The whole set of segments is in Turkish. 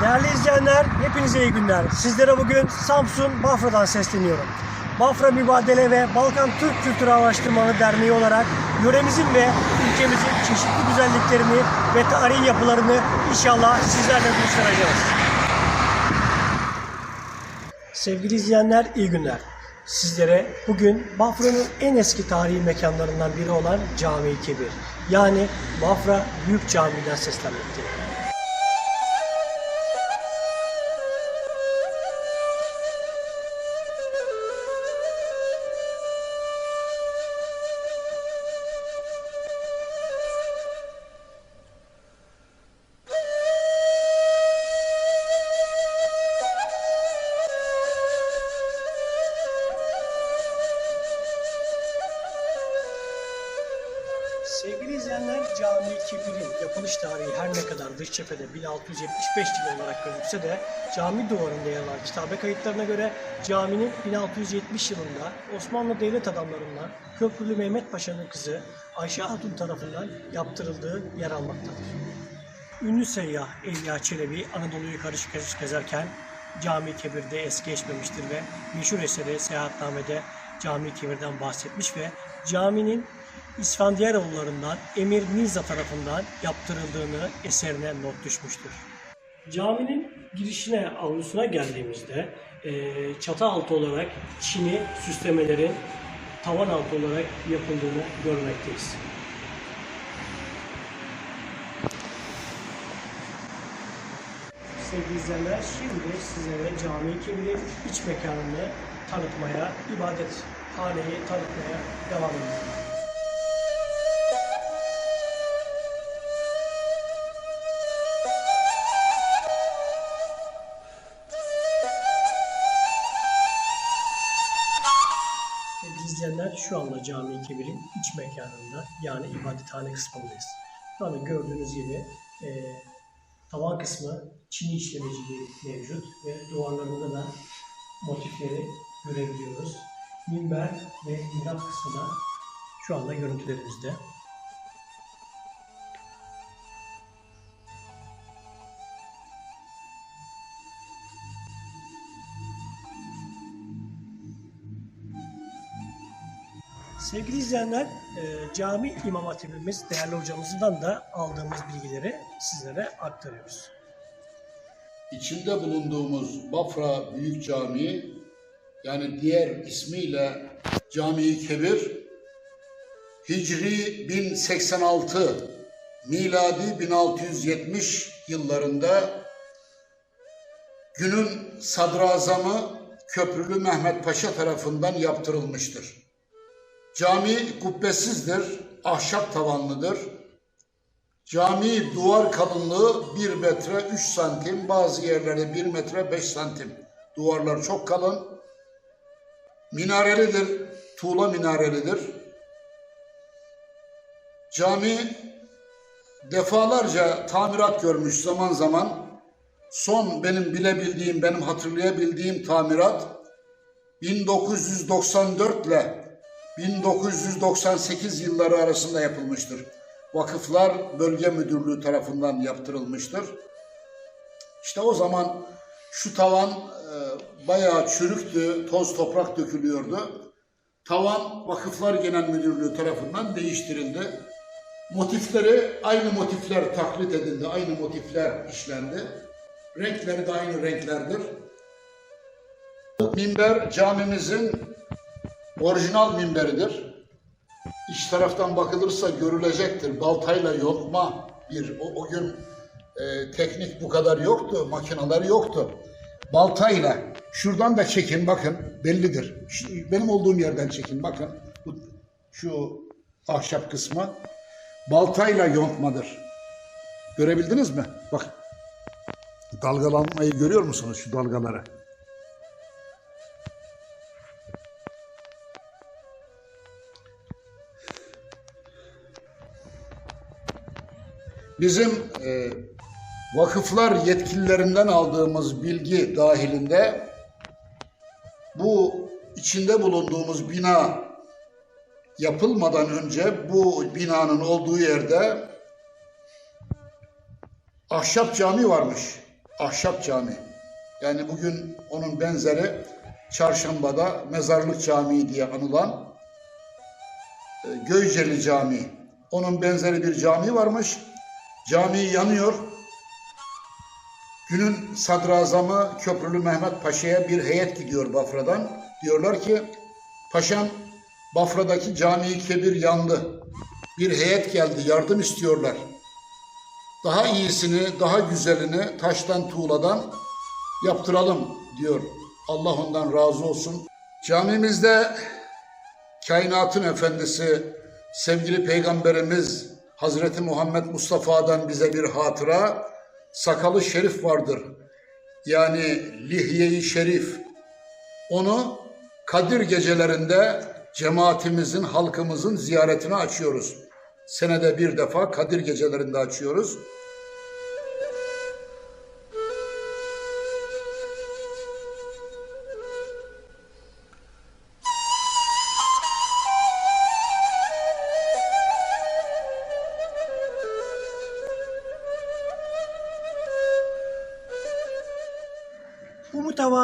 Değerli izleyenler, hepinize iyi günler. Sizlere bugün Samsun Bafra'dan sesleniyorum. Bafra Mübadele ve Balkan Türk Kültürü Araştırmaları Derneği olarak yöremizin ve ülkemizin çeşitli güzelliklerini ve tarihi yapılarını inşallah sizlerle buluşturacağız. Sevgili izleyenler, iyi günler. Sizlere bugün Bafra'nın en eski tarihi mekanlarından biri olan Cami-i Kebir, yani Bafra Büyük Camii'den seslenmekteyim. Kebir'in yapılış tarihi her ne kadar dış cephede 1675 yılı olarak gözükse de cami duvarında yer alan kitabe kayıtlarına göre caminin 1670 yılında Osmanlı devlet adamlarından Köprülü Mehmet Paşa'nın kızı Ayşe Hatun tarafından yaptırıldığı yer almaktadır. Ünlü seyyah Evliya Çelebi Anadolu'yu karışık karışık gezerken Cami Kebir'de es geçmemiştir ve meşhur eseri Seyahatname'de Cami Kebir'den bahsetmiş ve caminin İsfandiyaroğullarından Emir Mirza tarafından yaptırıldığını eserine not düşmüştür. Caminin girişine, avlusuna geldiğimizde eee çatı altı olarak çini süslemelerin tavan altı olarak yapıldığını görmekteyiz. Sevgili izleyenler, şimdi sizlere cami kebiri iç mekanını tanıtmaya, ibadet haneyi tanıtmaya devam ediyorum. Şu anda cami kebirin iç mekanında yani ibadethane kısmındayız. Şu anda gördüğünüz gibi e, tavan kısmı çini işlemeciliği mevcut ve duvarlarında da motifleri görebiliyoruz. Minber ve mihrap kısmı da şu anda görüntülerimizde. Sevgili izleyenler, e, cami imam hatibimiz değerli hocamızdan da aldığımız bilgileri sizlere aktarıyoruz. İçinde bulunduğumuz Bafra Büyük Camii yani diğer ismiyle Cami-i Kebir Hicri 1086 miladi 1670 yıllarında günün sadrazamı Köprülü Mehmet Paşa tarafından yaptırılmıştır. Cami kubbesizdir, ahşap tavanlıdır. Cami duvar kalınlığı 1 metre 3 santim, bazı yerlerde 1 metre 5 santim. Duvarlar çok kalın. Minarelidir, tuğla minarelidir. Cami defalarca tamirat görmüş zaman zaman. Son benim bilebildiğim, benim hatırlayabildiğim tamirat 1994 ile 1998 yılları arasında yapılmıştır. Vakıflar Bölge Müdürlüğü tarafından yaptırılmıştır. İşte o zaman şu tavan e, bayağı çürüktü, toz toprak dökülüyordu. Tavan Vakıflar Genel Müdürlüğü tarafından değiştirildi. Motifleri aynı motifler taklit edildi, aynı motifler işlendi. Renkleri de aynı renklerdir. Minber camimizin orijinal minberidir. İç taraftan bakılırsa görülecektir. Baltayla yontma bir. O, o gün e, teknik bu kadar yoktu, makineler yoktu. Baltayla, şuradan da çekin bakın, bellidir. Şu- benim olduğum yerden çekin bakın. Bu, şu ahşap kısmı. Baltayla yontmadır. Görebildiniz mi? Bak. Dalgalanmayı görüyor musunuz şu dalgaları? Bizim e, vakıflar yetkililerinden aldığımız bilgi dahilinde bu içinde bulunduğumuz bina yapılmadan önce bu binanın olduğu yerde ahşap cami varmış. ahşap cami. Yani bugün onun benzeri Çarşamba'da Mezarlık Camii diye anılan e, Göyceli Camii. Onun benzeri bir cami varmış. Cami yanıyor. Günün sadrazamı Köprülü Mehmet Paşa'ya bir heyet gidiyor Bafra'dan. Diyorlar ki Paşam Bafra'daki cami kebir yandı. Bir heyet geldi yardım istiyorlar. Daha iyisini, daha güzelini taştan tuğladan yaptıralım diyor. Allah ondan razı olsun. Camimizde kainatın efendisi sevgili peygamberimiz Hazreti Muhammed Mustafa'dan bize bir hatıra sakalı şerif vardır. Yani lihye-i şerif. Onu Kadir gecelerinde cemaatimizin, halkımızın ziyaretine açıyoruz. Senede bir defa Kadir gecelerinde açıyoruz.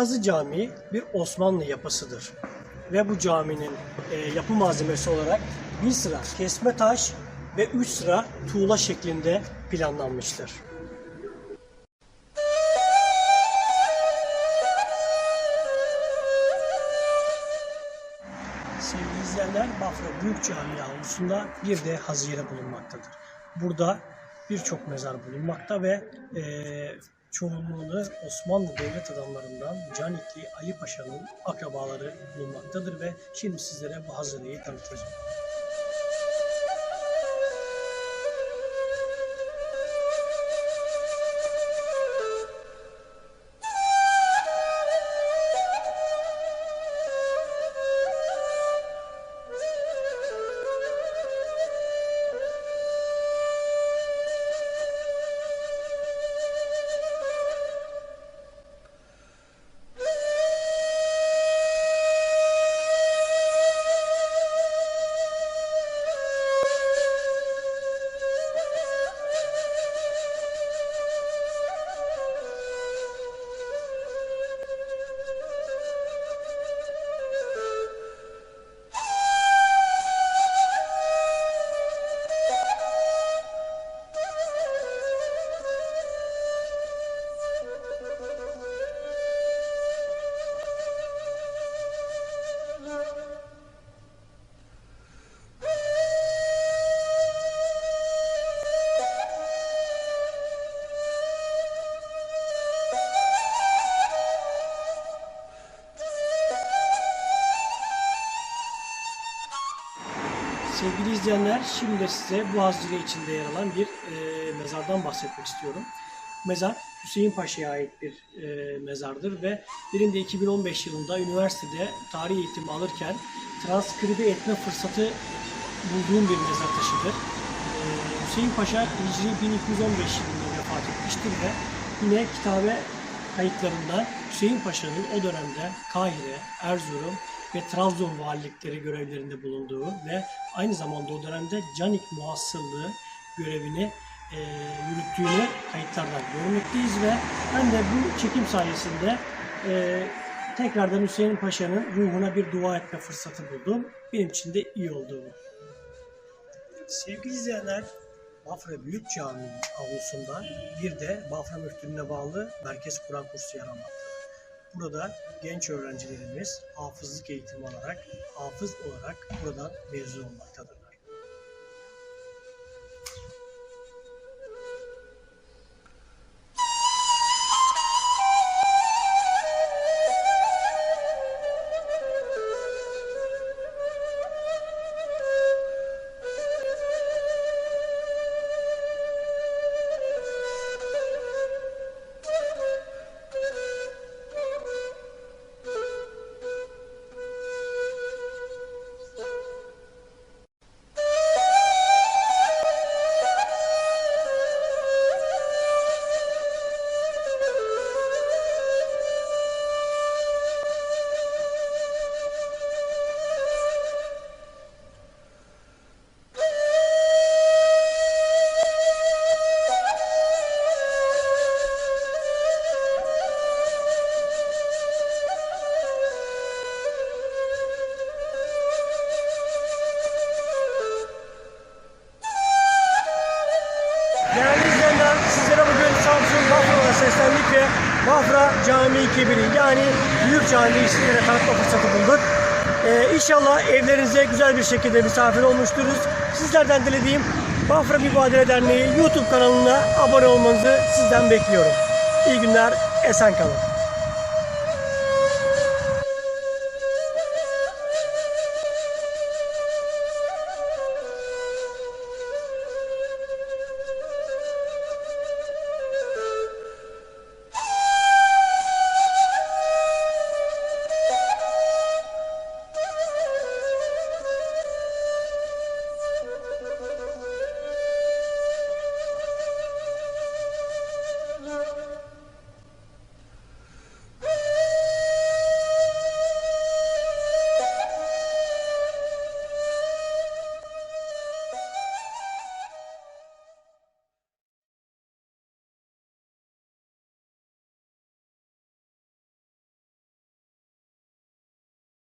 Bu mütevazı cami bir Osmanlı yapısıdır. Ve bu caminin e, yapı malzemesi olarak bir sıra kesme taş ve üç sıra tuğla şeklinde planlanmıştır. Sevgili izleyenler, Bafra Büyük Camii avlusunda bir de hazire bulunmaktadır. Burada birçok mezar bulunmakta ve e, çoğunluğunu Osmanlı devlet adamlarından Canikli Ali Paşa'nın akrabaları bulunmaktadır ve şimdi sizlere bu hazineyi tanıtacağım. Sevgili izleyenler, şimdi de size bu hazire içinde yer alan bir e, mezardan bahsetmek istiyorum. Mezar Hüseyin Paşa'ya ait bir e, mezardır ve benim de 2015 yılında üniversitede tarih eğitimi alırken transkribe etme fırsatı bulduğum bir mezar taşıdır. E, Hüseyin Paşa Hicri 1215 yılında vefat etmiştir ve yine kitabe kayıtlarında Hüseyin Paşa'nın o dönemde Kahire, Erzurum ve Trabzon valilikleri görevlerinde bulunduğu ve aynı zamanda o dönemde Canik muhasırlığı görevini e, yürüttüğünü kayıtlardan görmekteyiz ve ben de bu çekim sayesinde e, tekrardan Hüseyin Paşa'nın ruhuna bir dua etme fırsatı buldum. Benim için de iyi oldu. Sevgili izleyenler, Bafra Büyük Camii'nin avlusunda bir de Bafra Müftülüğü'ne bağlı Merkez Kur'an kursu yer almaktadır. Burada genç öğrencilerimiz hafızlık eğitimi alarak, hafız olarak buradan mezun olmaktadırlar. Camii Kebiri yani Büyük Cami'yi sizlere tanıtma fırsatı bulduk. Ee, inşallah evlerinize güzel bir şekilde misafir olmuşturuz. Sizlerden dilediğim Bafra Mübadele Derneği YouTube kanalına abone olmanızı sizden bekliyorum. İyi günler, esen kalın.